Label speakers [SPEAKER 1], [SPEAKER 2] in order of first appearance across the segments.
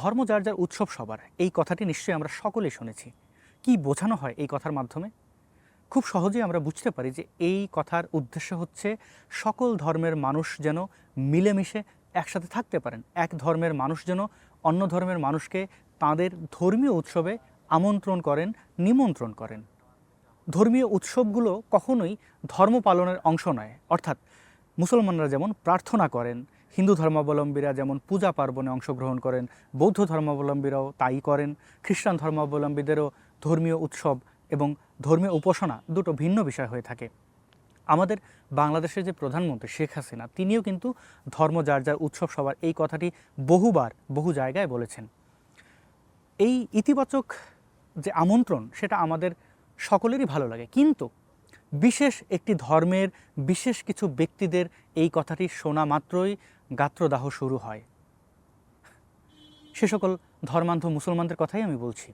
[SPEAKER 1] ধর্ম যার যার উৎসব সবার, এই কথাটি নিশ্চয়ই আমরা সকলেই শুনেছি। কি বোঝানো হয় এই কথার মাধ্যমে? খুব সহজেই আমরা বুঝতে পারি যে এই কথার উদ্দেশ্য হচ্ছে সকল ধর্মের মানুষ যেন মিলেমিশে একসাথে থাকতে পারেন। এক ধর্মের মানুষ যেন অন্য ধর্মের মানুষকে তাদের ধর্মীয় উৎসবে আমন্ত্রণ করেন, নিমন্ত্রণ করেন। ধর্মীয় উৎসবগুলো কখনোই ধর্ম পালনের অংশ নয়। অর্থাৎ মুসলমানরা যেমন প্রার্থনা করেন হিন্দু ধর্মাবলম্বীরা যেমন পূজা পার্বণে অংশগ্রহণ করেন, বৌদ্ধ ধর্মাবলম্বীরাও তাই করেন, খ্রিস্টান ধর্মাবলম্বীদেরও ধর্মীয় উৎসব এবং ধর্মীয় উপাসনা দুটো ভিন্ন বিষয় হয়ে থাকে। আমাদের বাংলাদেশের যে প্রধানমন্ত্রী শেখ হাসিনা, তিনিও কিন্তু ধর্ম যার যার উৎসব সবার এই কথাটি বহুবার বহু জায়গায় বলেছেন। এই ইতিবাচক যে আমন্ত্রণ, সেটা আমাদের সকলেরই ভালো লাগে। কিন্তু বিশেষ একটি ধর্মের বিশেষ কিছু ব্যক্তিদের এই কথাটি শোনা মাত্রই গাত্রদাহ শুরু হয়। সে সকল ধর্মান্ধ মুসলমানদের কথাই আমি বলছি।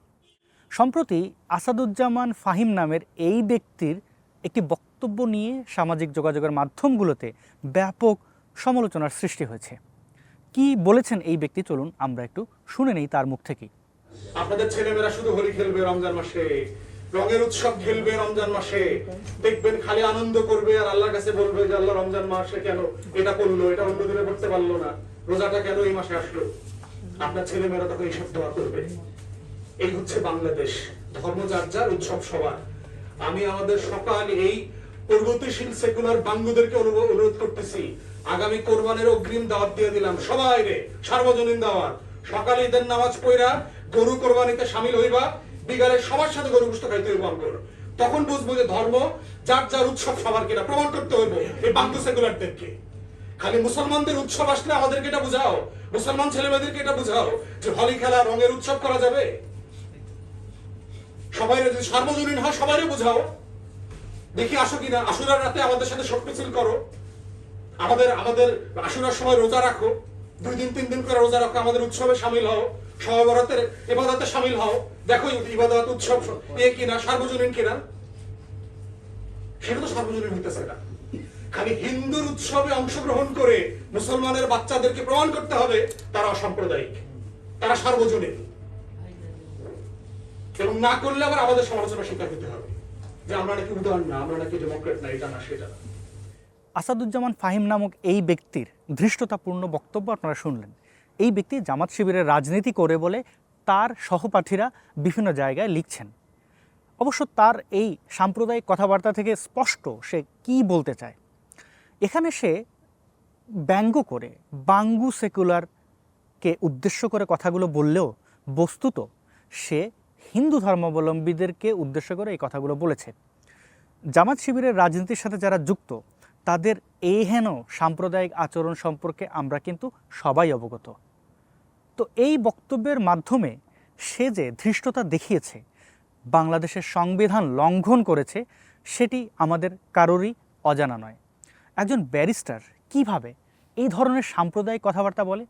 [SPEAKER 1] সম্প্রতি আসাদুজ্জামান ফাহিম নামের এই ব্যক্তির একটি বক্তব্য নিয়ে সামাজিক যোগাযোগের মাধ্যমগুলোতে ব্যাপক সমালোচনার সৃষ্টি হয়েছে। কি বলেছেন এই ব্যক্তি? চলুন আমরা একটু শুনে নেই তার মুখ থেকেই।
[SPEAKER 2] আপনাদের ছেলেমেয়েরা শুধু হোলি খেলবে রমজান মাসে। রঙের উৎসব খেলবে রমজান মাসে। দেখবেন খালি আনন্দ করবে আর আল্লাহর কাছে বলবে যে, আল্লাহ, রমজান মাসে কেন এটা করল? এটা অন্য দিনে করতে পারল না। রোজাটা কেন এই মাসে আসলো? আপনার ছেলেমেয়েরা তখন এইসব দোয়া করবে। এই হচ্ছে বাংলাদেশ। ধর্ম যার যার, উৎসব সবার। আমি আমাদের সকাল এই প্রগতিশীল সেকুলার বাঙ্গুদেরকে অনুরোধ করতেছি। আগামী কোরবানের অগ্রিম দাওয়াত দিয়ে দিলাম। সবাই রে, সার্বজনীন দাওয়াত। সকালে ঈদের নামাজ পড়া, গরু কোরবানিতে সামিল হইবা। বিকালে সবার সাথে গরু গোস্ত খাইতে হইব আমগর তখন বুঝব যে ধর্ম, যার যার উৎসব সবার কিনা, প্রমাণ করতে হইব এই বাঙ্গু সেকুলারদেরকে। খালি মুসলমানদের উৎসব আসলে আমাদেরকে এটা বুঝাও, মুসলমান ছেলেমেয়েদেরকে এটা বুঝাও যে হোলি খেলা রঙের উৎসব করা যাবে। সবাই যদি সার্বজনীন হয় সবাই বোঝাও। দেখি আসো কিনা, আশুরার রাতে আমাদের সাথে শোক মিছিল করো। আমাদের আমাদের আশুরার সময় রোজা রাখো। দুই দিন, তিন দিন করে রোজা রাখো, আমাদের উৎসবে সামিল হও। সহবরাতের ইবাদতে সামিল হও। দেখো ইবাদত উৎসব এ কিনা, সার্বজনীন কিনা? সেটা তো সার্বজনীন হইতেছে না। খালি হিন্দুর উৎসবে অংশগ্রহণ করে মুসলমানের বাচ্চাদেরকে প্রমাণ করতে হবে, তারা অসাম্প্রদায়িক, তারা সার্বজনীন। এবং না করলে আবার আমাদের সমালোচনা স্বীকার হতে হবে। যে আমরা নাকি উদাহরণ না, আমরা নাকি ডেমোক্রেট না, এটা না, সেটা
[SPEAKER 1] আসাদুজ্জামান ফাহিম নামক এই ব্যক্তির ধৃষ্টতাপূর্ণ বক্তব্য আপনারা শুনলেন। এই ব্যক্তি জামাত শিবিরের রাজনীতি করে বলে তার সহপাঠীরা বিভিন্ন জায়গায় লিখছেন। অবশ্য তার এই সাম্প্রদায়িক কথাবার্তা থেকে স্পষ্ট সে কি বলতে চায়। এখানে সে ব্যঙ্গ করে বাঙ্গু সেকুলারকে উদ্দেশ্য করে কথাগুলো বললেও বস্তুত সে হিন্দু ধর্মাবলম্বীদেরকে উদ্দেশ্য করে এই কথাগুলো বলেছে। জামাত শিবিরের রাজনীতির সাথে যারা যুক্ত, তাদের এই হেন সাম্প্রদায়িক আচরণ সম্পর্কে আমরা কিন্তু সবাই অবগত। তো এই বক্তব্যের মাধ্যমে সে যে ধৃষ্টতা দেখিয়েছে, বাংলাদেশের সংবিধান লঙ্ঘন করেছে, সেটি আমাদের কারোরই অজানা নয়। একজন ব্যারিস্টার কীভাবে এই ধরনের সাম্প্রদায়িক কথাবার্তা বলে?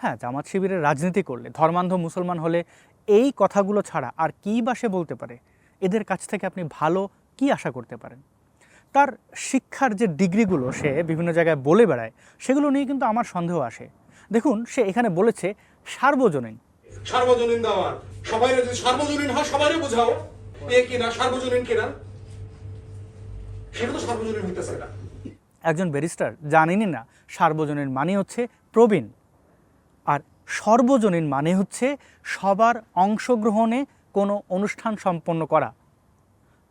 [SPEAKER 1] হ্যাঁ জামাত শিবিরের রাজনীতি করলে, ধর্মান্ধ মুসলমান হলে এই কথাগুলো ছাড়া আর কী বা সে বলতে পারে? এদের কাছ থেকে আপনি ভালো কি আশা করতে পারেন? তার শিক্ষার যে ডিগ্রিগুলো সে বিভিন্ন জায়গায় বলে বেড়ায়, সেগুলো নিয়ে কিন্তু আমার সন্দেহ আসে। দেখুন সে এখানে বলেছে সার্বজনীন।
[SPEAKER 2] সার্বজনীন দাওয়াত সবাই যদি সার্বজনীন হয় সবাই বোঝাও। এ কিনা সার্বজনীন কিনা? সেটা তো সার্বজনীন হইতেছে না।
[SPEAKER 1] একজন ব্যারিস্টার জানেনই না সার্বজনীন মানে হচ্ছে প্রবীণ। আর সর্বজনীন মানে হচ্ছে সবার অংশগ্রহণে কোনো অনুষ্ঠান সম্পন্ন করা।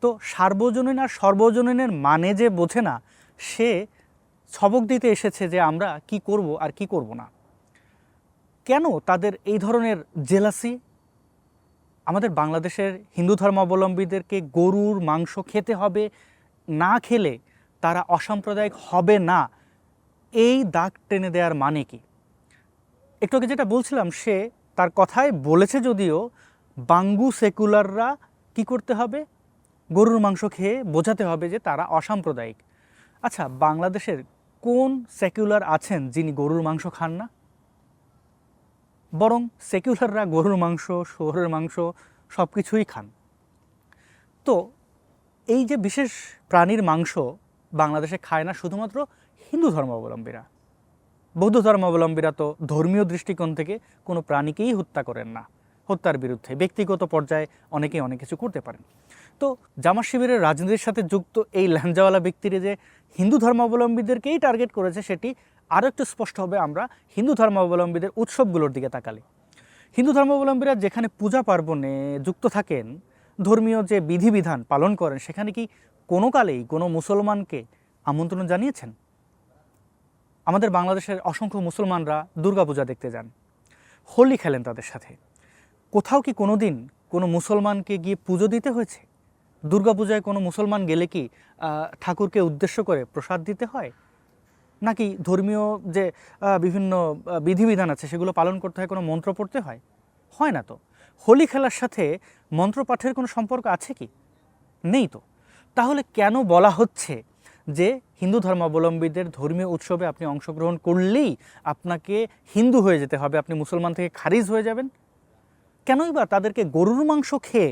[SPEAKER 1] তো সার্বজনীন আর সর্বজনীনের মানে যে বোঝে না সে সবক দিতে এসেছে যে আমরা কি করব আর কি করব না। কেন তাদের এই ধরনের জেলাসি? আমাদের বাংলাদেশের হিন্দু ধর্মাবলম্বীদেরকে গরুর মাংস খেতে হবে, না খেলে তারা অসাম্প্রদায়িক হবে না। এই দাগ টেনে দেওয়ার মানে কি? একটু আগে যেটা বলছিলাম, সে তার কথায় বলেছে যদিও, বাঙ্গু সেকুলাররা কি করতে হবে? গরুর মাংস খেয়ে বোঝাতে হবে যে তারা অসাম্প্রদায়িক। আচ্ছা বাংলাদেশের কোন সেকুলার আছেন যিনি গরুর মাংস খান না? বরং সেকুলাররা গরুর মাংস, শুয়োরের মাংস সব কিছুই খান। তো এই যে বিশেষ প্রাণীর মাংস বাংলাদেশে খায় না শুধুমাত্র হিন্দু ধর্মাবলম্বীরা। বৌদ্ধ ধর্মাবলম্বীরা তো ধর্মীয় দৃষ্টিকোণ থেকে কোনো প্রাণীকেই হত্যা করেন না। হত্যার বিরুদ্ধে ব্যক্তিগত পর্যায়ে অনেকে অনেক কিছু করতে পারেন। তো জামাত শিবিরের রাজনীতির সাথে যুক্ত এই ল্যাঞ্জাওয়ালা ব্যক্তিরা যে হিন্দু ধর্মাবলম্বীদেরকেই টার্গেট করেছে, সেটি আরও একটু স্পষ্ট হবে আমরা হিন্দু ধর্মাবলম্বীদের উৎসবগুলোর দিকে তাকালে। হিন্দু ধর্মাবলম্বীরা যেখানে পূজা পার্বণে যুক্ত থাকেন, ধর্মীয় যে বিধিবিধান পালন করেন, সেখানে কি কোনো কালেই কোনো মুসলমানকে আমন্ত্রণ জানিয়েছেন? আমাদের বাংলাদেশের অসংখ্য মুসলমানরা দুর্গাপূজা দেখতে যান, হোলি খেলেন তাদের সাথে। কোথাও কি কোনো দিন কোনো মুসলমানকে গিয়ে পুজো দিতে হয়েছে? দুর্গাপূজায় কোনো মুসলমান গেলে কি ঠাকুরকে উদ্দেশ্য করে প্রসাদ দিতে হয়? নাকি ধর্মীয় যে বিভিন্ন বিধিবিধান আছে সেগুলো পালন করতে হয়, কোনো মন্ত্র পড়তে হয়? হয় না তো। হোলি খেলার সাথে মন্ত্রপাঠের কোনো সম্পর্ক আছে কি? নেই তো। তাহলে কেন বলা হচ্ছে যে, হিন্দু ধর্মাবলম্বীদের ধর্মীয় উৎসবে আপনি অংশগ্রহণ করলেই আপনাকে হিন্দু হয়ে যেতে হবে, আপনি মুসলমান থেকে খারিজ হয়ে যাবেন? কেনই বা তাদেরকে গরুর মাংস খেয়ে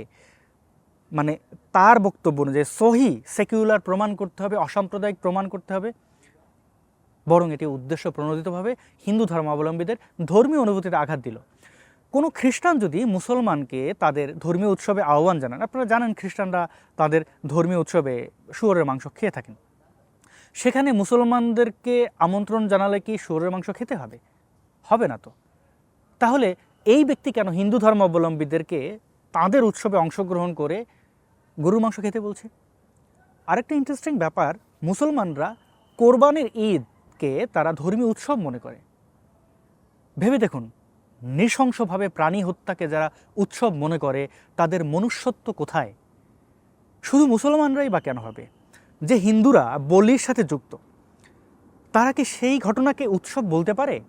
[SPEAKER 1] মানে তার বক্তব্য অনুযায়ী সহি সেকুলার প্রমাণ করতে হবে, অসাম্প্রদায়িক প্রমাণ করতে হবে? বরং এটি উদ্দেশ্য প্রণোদিতভাবে হিন্দু ধর্মাবলম্বীদের ধর্মীয় অনুভূতিতে আঘাত দিল। কোনো খ্রিস্টান যদি মুসলমানকে তাদের ধর্মীয় উৎসবে আহ্বান জানান, আপনারা জানেন খ্রিস্টানরা তাদের ধর্মীয় উৎসবে শুয়োরের মাংস খেয়ে থাকেন। সেখানে মুসলমানদেরকে আমন্ত্রণ জানালে কি শুয়োরের মাংস খেতে হবে? হবে না তো। তাহলে এই ব্যক্তি কেন হিন্দু ধর্মাবলম্বীদেরকে তাদের উৎসবে অংশগ্রহণ করে গরুর মাংস খেতে বলছে? আরেকটা ইন্টারেস্টিং ব্যাপার, মুসলমানরা কোরবানির ঈদকে তারা ধর্মীয় উৎসব মনে করে। ভেবে দেখুন, নৃশংসভাবে প্রাণী হত্যাকে যারা উৎসব মনে করে, তাদের মনুষ্যত্ব কোথায়? শুধু মুসলমানরাই বা কেন হবে? যে হিন্দুরা বলির সাথে যুক্ত, তারা কি সেই ঘটনাকে উৎসব বলতে পারে?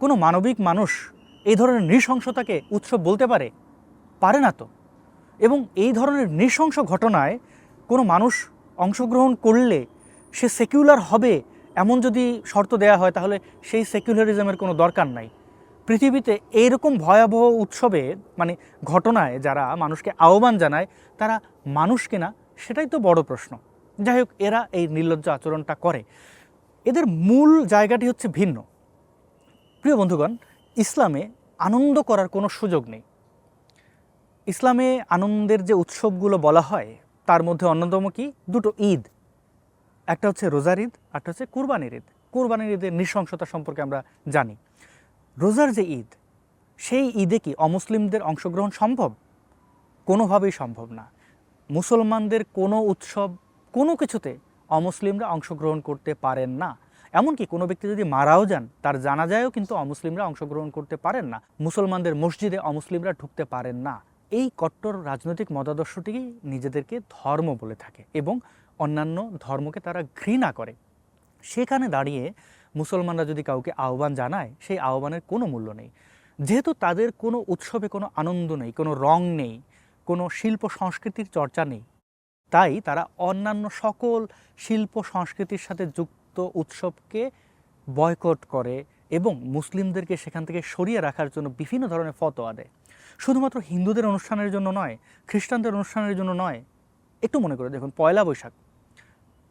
[SPEAKER 1] কোনো মানবিক মানুষ এই ধরনের নৃশংসতাকে উৎসব বলতে পারে? পারে না তো। এবং এই ধরনের নৃশংস ঘটনায় কোনো মানুষ অংশগ্রহণ করলে সে সেকুলার হবে এমন যদি শর্ত দেয়া হয়, তাহলে সেই সেকুলারিজমের কোনো দরকার নাই। পৃথিবীতে এইরকম ভয়াবহ উৎসবে মানে ঘটনায় যারা মানুষকে আহ্বান জানায়, তারা মানুষ কিনা, সেটাই তো বড় প্রশ্ন। যাই হোক, এরা এই নির্লজ্জ আচরণটা করে। এদের মূল জায়গাটি হচ্ছে ভিন্ন। প্রিয় বন্ধুগণ, ইসলামে আনন্দ করার কোনো সুযোগ নেই। ইসলামে আনন্দের যে উৎসবগুলো বলা হয়, তার মধ্যে অন্যতম কি? দুটো ঈদ। একটা হচ্ছে রোজার ঈদ একটা হচ্ছে কুরবানির ঈদ। কুরবানির ঈদের নৃশংসতা সম্পর্কে আমরা জানি। রোজার যে ঈদ, সেই ঈদে কি অমুসলিমদের অংশগ্রহণ সম্ভব? কোনোভাবেই সম্ভব না। মুসলমানদের কোনো উৎসব, কোনো কিছুতে অমুসলিমরা অংশগ্রহণ করতে পারেন না। এমনকি কোনো ব্যক্তি যদি মারাও যান, তার জানাজায়ও কিন্তু অমুসলিমরা অংশগ্রহণ করতে পারেন না। মুসলমানদের মসজিদে অমুসলিমরা ঢুকতে পারেন না। এই কট্টর রাজনৈতিক মতাদর্শটি নিজেদেরকে ধর্ম বলে থাকে এবং অন্যান্য ধর্মকে তারা ঘৃণা করে। সেখানে দাঁড়িয়ে মুসলমানরা যদি কাউকে আহ্বান জানায়, সেই আহ্বানের কোনো মূল্য নেই। যেহেতু তাদের কোনো উৎসবে কোনো আনন্দ নেই, কোনো রং নেই, কোনো শিল্প সংস্কৃতির চর্চা নেই, তাই তারা অন্যান্য সকল শিল্প সংস্কৃতির সাথে যুক্ত উৎসবকে বয়কট করে এবং মুসলিমদেরকে সেখান থেকে সরিয়ে রাখার জন্য বিভিন্ন ধরনের ফতোয়া দেয়। শুধুমাত্র হিন্দুদের অনুষ্ঠানের জন্য নয়, খ্রিস্টানদের অনুষ্ঠানের জন্য নয়, একটু মনে করে দেখুন, পয়লা বৈশাখ।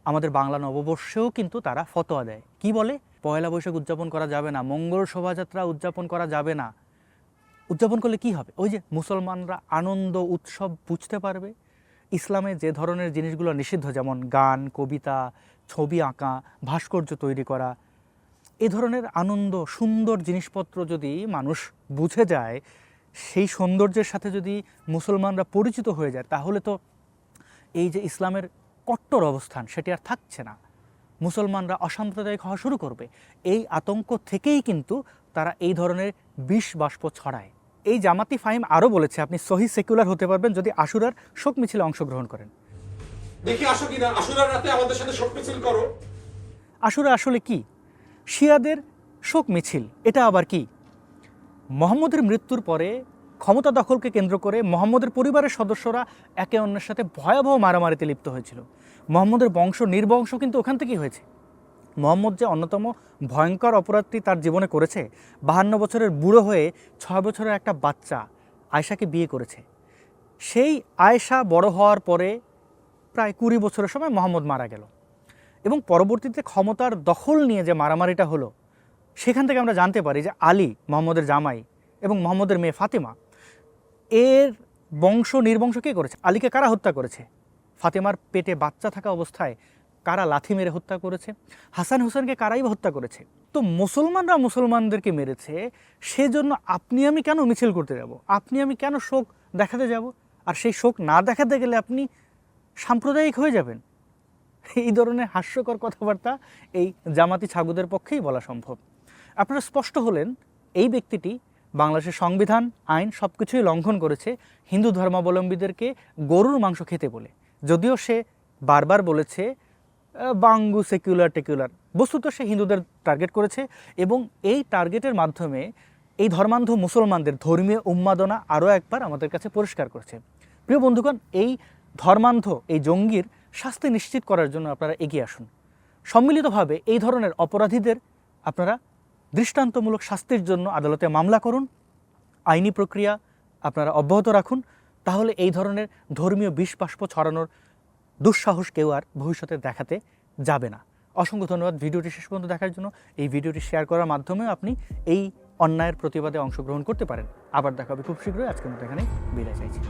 [SPEAKER 1] আমাদের বাংলা নববর্ষেও কিন্তু তারা ফতোয়া দেয়। কি বলে? পয়লা বৈশাখ উদযাপন করা যাবে না, মঙ্গল শোভাযাত্রা উদযাপন করা যাবে না। উদযাপন করলে কি হবে? ওই যে মুসলমানরা আনন্দ, উৎসব বুঝতে পারবে। ইসলামে যে ধরনের জিনিসগুলো নিষিদ্ধ, যেমন গান, কবিতা, ছবি আঁকা, ভাস্কর্য তৈরি করা, এ ধরনের আনন্দ, সুন্দর জিনিসপত্র যদি মানুষ বুঝে যায়, সেই সৌন্দর্যের সাথে যদি মুসলমানরা পরিচিত হয়ে যায়, তাহলে তো এই যে ইসলামের কট্টর অবস্থান সেটি আর থাকছে না। মুসলমানরা অসাম্প্রদায়িক হওয়া শুরু করবে। এই আতঙ্ক থেকেই কিন্তু তারা এই ধরনের বিষ বাষ্প ছড়ায়। এই জামাতি ফাহিম আরও বলেছে আপনি সহি সেকুলার হতে পারবেন যদি আশুরার শোক মিছিলে অংশগ্রহণ করেন।
[SPEAKER 2] দেখি আসো কিনা আসুরার রাতে আমাদের সাথে শোক মিছিল করো।
[SPEAKER 1] আশুরা আসলে কি? শিয়াদের শোক মিছিল এটা আবার কি? মোহাম্মদের মৃত্যুর পরে ক্ষমতা দখলকে কেন্দ্র করে মোহাম্মদের পরিবারের সদস্যরা একে অন্যের সাথে ভয়াবহ মারামারিতে লিপ্ত হয়েছিল। মোহাম্মদের বংশ নির্বংশ কিন্তু ওখান থেকেই হয়েছে। মোহাম্মদ যে অন্যতম ভয়ঙ্কর অপরাধটি তার জীবনে করেছে, বাহান্ন বছরের বুড়ো হয়ে ছয় বছরের একটা বাচ্চা আয়শাকে বিয়ে করেছে। সেই আয়েশা বড় হওয়ার পরে প্রায় কুড়ি বছরের সময় মোহাম্মদ মারা গেল। এবং পরবর্তীতে ক্ষমতার দখল নিয়ে যে মারামারিটা হলো, সেখান থেকে আমরা জানতে পারি যে আলী, মোহাম্মদের জামাই এবং মোহাম্মদের মেয়ে ফাতেমা এর বংশ নির্বংশ কে করেছে? আলীকে কারা হত্যা করেছে? ফাতেমার পেটে বাচ্চা থাকা অবস্থায় কারা লাথি মেরে হত্যা করেছে? হাসান হোসেনকে কারাই হত্যা করেছে? তো মুসলমানরা মুসলমানদেরকে মেরেছে, সেজন্য আপনি আমি কেন মিছিল করতে যাব? আপনি আমি কেন শোক দেখাতে যাব? আর সেই শোক না দেখাতে গেলে আপনি সাম্প্রদায়িক হয়ে যাবেন। এই ধরনের হাস্যকর কথাবার্তা এই জামাতি ছাগুদের পক্ষেই বলা সম্ভব। আপনারা স্পষ্ট হলেন, এই ব্যক্তিটি বাংলাদেশের সংবিধান, আইন সব কিছুই লঙ্ঘন করেছে হিন্দু ধর্মাবলম্বীদেরকে গরুর মাংস খেতে বলে। যদিও সে বারবার বলেছে বাঙ্গু সেকুলার টেকুলার। বস্তুত সে হিন্দুদের টার্গেট করেছে এবং এই টার্গেটের মাধ্যমে এই ধর্মান্ধ মুসলমানদের ধর্মীয় উন্মাদনা আরও একবার আমাদের কাছে পরিষ্কার করেছে। প্রিয় বন্ধুগণ, এই ধর্মান্ধ, এই জঙ্গির শাস্তি নিশ্চিত করার জন্য আপনারা এগিয়ে আসুন। সম্মিলিতভাবে এই ধরনের অপরাধীদের আপনারা দৃষ্টান্তমূলক শাস্তির জন্য আদালতে মামলা করুন, আইনি প্রক্রিয়া আপনারা অব্যাহত রাখুন, তাহলে এই ধরনের ধর্মীয় বিষ বাষ্প ছড়ানোর দুঃসাহস কেউ আর ভবিষ্যতে দেখাতে যাবে না। অসংখ্য ধন্যবাদ ভিডিওটি শেষ পর্যন্ত দেখার জন্য। এই ভিডিওটি শেয়ার করার মাধ্যমে আপনি এই অন্যায়ের প্রতিবাদে অংশগ্রহণ করতে পারেন। আবার দেখা হবে খুব শীঘ্রই। আজকের মতো এখানে বিদায় চাইছি।